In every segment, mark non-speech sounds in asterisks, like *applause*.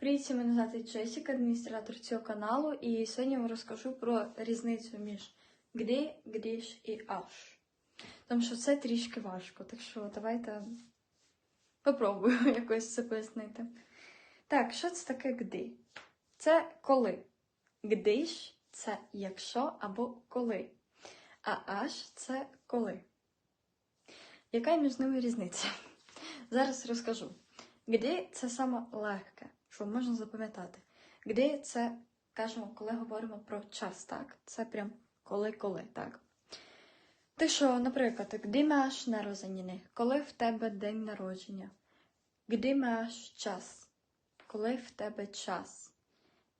Привіт, мене звати Джесіка, адміністратор цього каналу, і сьогодні я вам розкажу про різницю між «где», «гдіш» і «аш». Тому що це трішки важко, так що давайте попробую *laughs* якось це пояснити. Так, що це таке «гди»? Це коли. «Гдиш» – це якщо або коли. А «аш» – це коли. Яка між ними різниця? *laughs* Зараз розкажу. «Гди» – це саме легке, що можна запам'ятати. «Гди» – це, кажемо, коли говоримо про час, так? Це прям коли-коли, так? Ти що, наприклад, «Гди маєш народження? Коли в тебе день народження? «Гди маєш час? Коли в тебе час?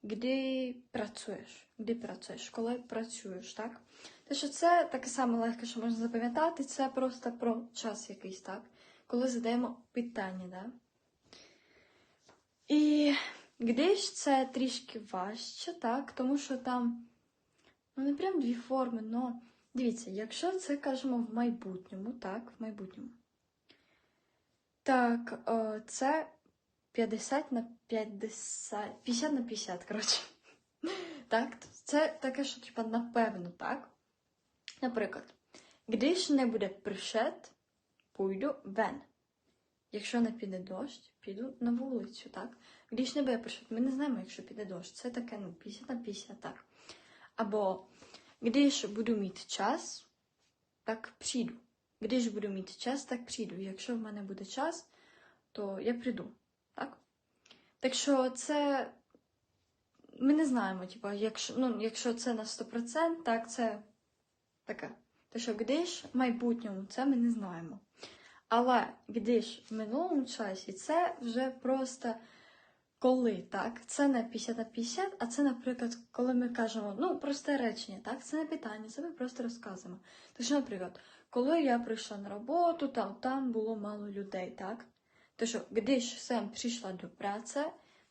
«Гди працюєш? «Гди працюєш? Коли працюєш, так? Те, що це таке саме легке, що можна запам'ятати, це просто про час якийсь, так? Коли задаємо питання, да? І «гди» ж це трішки важче, так? Тому що там, ну не прям дві форми, але дивіться, якщо це кажемо в майбутньому, так, в майбутньому. Так, о, це 50 на 50, 50 на 50, коротше. Так, це таке, що типа напевно, так? Наприклад, «Гдиш не буде пришет, пойду вен. Якщо не піде дощ, піду на вулицю, так? «Гдиш не буде ми не знаємо, якщо піде дощ. Це таке, ну, 50 на 50, так. Або «Гдиш буду мати час, так прийду. Гдиш буду мати час, так прийду. Якщо в мене буде час, то я прийду, так? Так що це ми не знаємо, типу, якщо, ну, якщо це на 100%, так, це таке. Те, що «гдиш» в майбутньому, це ми не знаємо. Але «гдиш» в минулому часі це вже просто коли, так? Це не 50 на 50, а це, наприклад, коли ми кажемо, ну, просте речення, так? Це не питання, це ми просто розказуємо. Так що, наприклад, коли я прийшла на роботу, там, там було мало людей, так? То що, «гдиш сам прийшла до праці,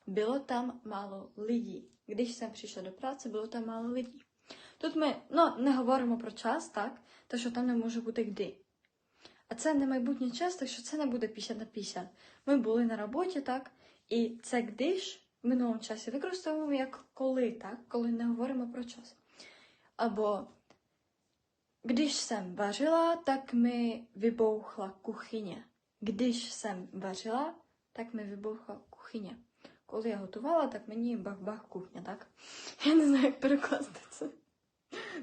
було там мало людей. Гдиш сам прийшла до праці, було там мало людей. Тут ми ну, не говоримо про час, так? То що там не може бути «гди». А це не майбутній час, так що це не буде 50 на 50. Ми були на роботі, так? І це «гдиш» в минулому часі використовуємо як коли, так? Коли не говоримо про час. Або «Гдиш сам важила, так ми вибухла кухня. Гдиш сам важила, так ми вибухла кухня. Коли я готувала, так мені бах-бах кухня, так? *laughs* Я не знаю, як перекласти це.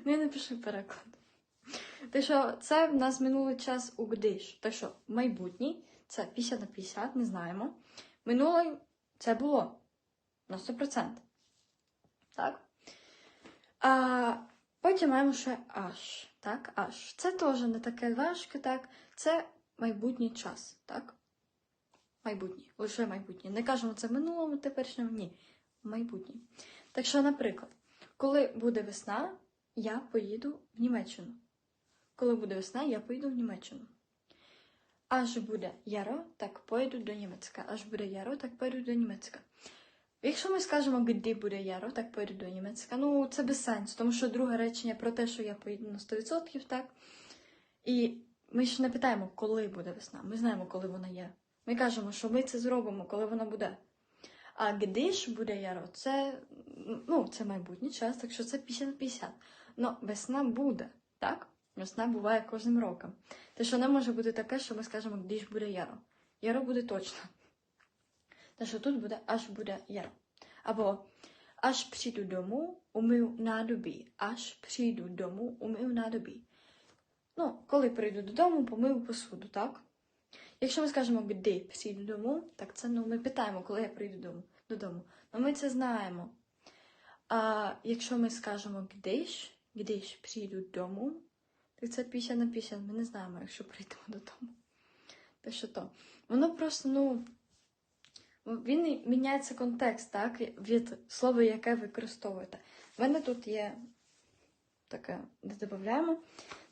Ну, я напишу переклад. Те, що це в нас минулий час у гдиш. Те, що майбутній це 50 на 50, не знаємо. Минулий це було на 100%. Так? А потім маємо ще аж. Так, аж. Це теж не таке важке, так? Це майбутній час, так? Майбутнє, лише майбутнє. Не кажемо це в минулому, теперішньому, ні. Майбутнє. Так що, наприклад, коли буде весна, я поїду в Німеччину. Коли буде весна, я поїду в Німеччину. Аж буде яро, так поїду до Німецька. Аж буде яро, так поїду до Німецька. Якщо ми скажемо, де буде яро, так поїду до Німецька, ну це без сенсу, тому що друге речення про те, що я поїду на 100%, так? І ми ж не питаємо, коли буде весна. Ми знаємо, коли вона є. Ми кажемо, що ми це зробимо, коли вона буде. А де ж буде яро, це, ну, це майбутній час, так що це 50 на 50. Ну, весна буде, так? Весна буває кожним роком. Те, що не може бути таке, що ми скажемо, де ж буде яро. Яро буде точно. Те, що тут буде аж буде яро. Або аж прийду дому, умив надобі. Аж прийду дому, умив надобі. Ну, коли прийду додому, помив посуду, так? Якщо ми скажемо, де прийду дому, так це ну, ми питаємо, коли я прийду дому, додому. Ну ми це знаємо. А якщо ми скажемо де ж, де ж прийду дому, так це 50 на 50. Ми не знаємо, якщо прийдемо додому. Так що то? Воно просто, ну, він міняється контекст, так, від слова, яке використовуєте. У мене тут є таке, де додаємо.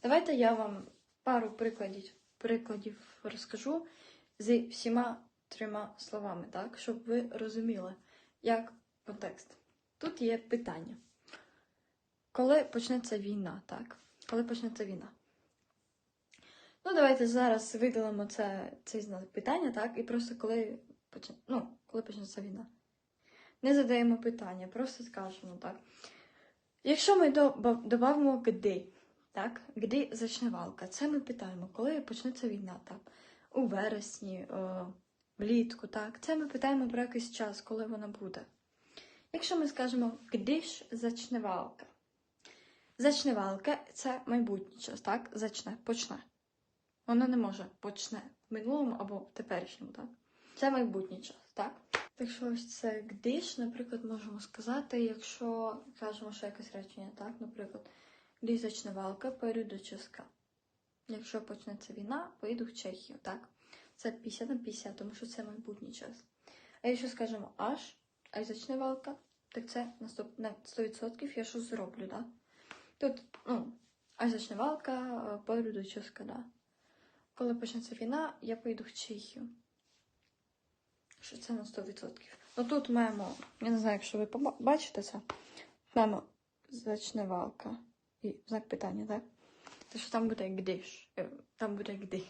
Давайте я вам пару прикладів прикладів розкажу з всіма трьома словами, так, щоб ви розуміли, як контекст. Тут є питання. Коли почнеться війна, так? Коли почнеться війна? Ну, давайте зараз видалимо це, це питання, так? І просто коли почне, ну, коли почнеться війна. не задаємо питання, просто скажемо так. Якщо ми додамо «гди», так, «гди» зачневалка, це ми питаємо, коли почнеться війна, так, у вересні, е, влітку, так, це ми питаємо про якийсь час, коли вона буде. Якщо ми скажемо «гди ж зачневалка», зачневалка це майбутній час, так, зачне, почне. Вона не може почне в минулому або в теперішньому, так? Це майбутній час, так? Так що ось це гдиш, наприклад, можемо сказати, якщо кажемо, що якесь речення, так, наприклад, гдиш зачне валка, поїду до Ческа. Якщо почнеться війна, поїду в Чехію, так? Це 50 на 50, тому що це майбутній час. А якщо скажемо аж, а й зачне валка, так це на 100%, на 100% я щось зроблю, так? Тут, ну, аж зачне валка, поїду до Ческа. Коли почнеться війна, я поїду в Чехію. Що це на 100%. Ну тут маємо, я не знаю, якщо ви бачите це, маємо зачневалка і знак питання, так? Те, що там буде гдиш. Е, Там буде гди.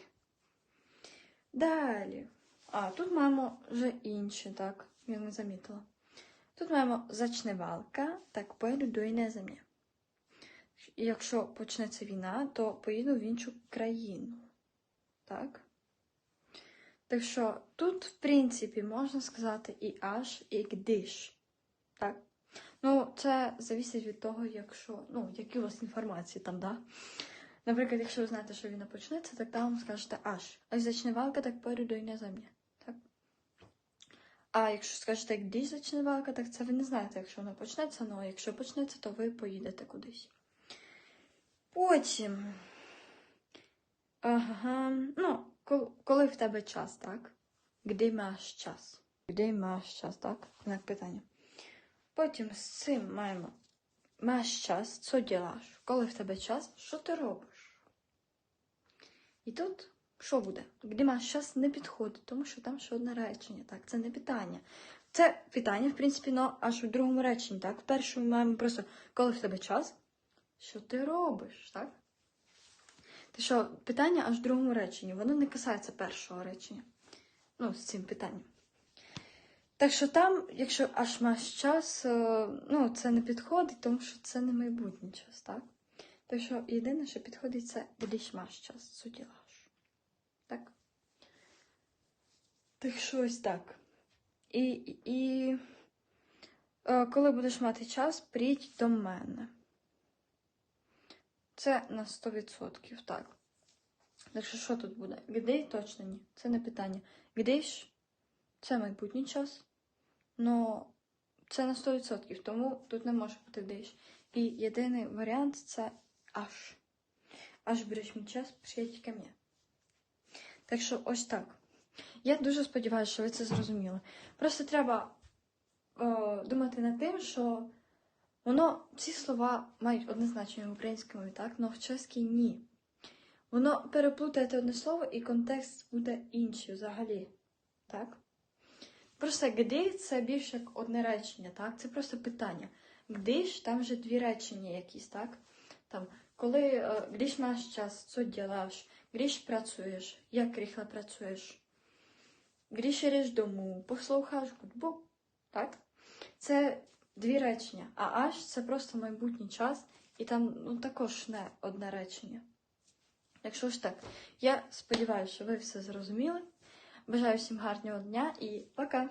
Далі. А, тут маємо вже інші, так, я не замітила. Тут маємо зачневалка, так, поїду до інозем'я. І Якщо почнеться війна, то поїду в іншу країну. Так? Так що тут, в принципі, можна сказати і аж, і гдиш. Так? Ну, це залежить від того, якщо, ну, які у вас інформації там, да? Наприклад, якщо ви знаєте, що війна почнеться, так там скажете аж. А зачне валка, так поїду на землі. Так? А якщо скажете гдиш зачне валка, так це ви не знаєте, якщо вона почнеться, ну, а якщо почнеться, то ви поїдете кудись. Потім. Ага, ну, коли, в тебе час, так? Де маєш час? Де маєш час, так? Знак питання. Потім з цим маємо маєш час, що ділаш? Коли в тебе час, що ти робиш? І тут що буде? Де маєш час не підходить, тому що там ще одне речення, так? Це не питання. Це питання, в принципі, ну, аж у другому реченні, так? В першому маємо просто коли в тебе час, що ти робиш, так? Те, що питання аж в другому реченні, воно не касається першого речення. Ну, з цим питанням. Так що там, якщо аж маєш час, е, ну, це не підходить, тому що це не майбутній час, так? Так що єдине, що підходить, це будеш маєш час, суділаш. Так? Так що ось так. І, і е, коли будеш мати час, приїдь до мене. Це на 100%, так. Так що що тут буде? Гдей точно ні. Це не питання. Гдейш це майбутній час. Но це на 100%, тому тут не може бути гдейш. І єдиний варіант це аж. Аж береш мій час, приїдь ко мне. Так що ось так. Я дуже сподіваюся, що ви це зрозуміли. Просто треба о, думати над тим, що Воно, ці слова мають одне значення в українській мові, так? але в чеській ні. Воно переплутаєте одне слово і контекст буде інший взагалі. Так? Просто гди це більше як одне речення, так? Це просто питання. Гдиш, там вже дві речення якісь, так? Там, коли е, гдиш маєш час, що ділаш, гріш працюєш, як ріхло працюєш, гріш йдеш дому, послухаєш гудбу, так? Це дві речення, а аж це просто майбутній час, і там ну, також не одне речення. Якщо ж так, я сподіваюся, що ви все зрозуміли. Бажаю всім гарного дня і пока!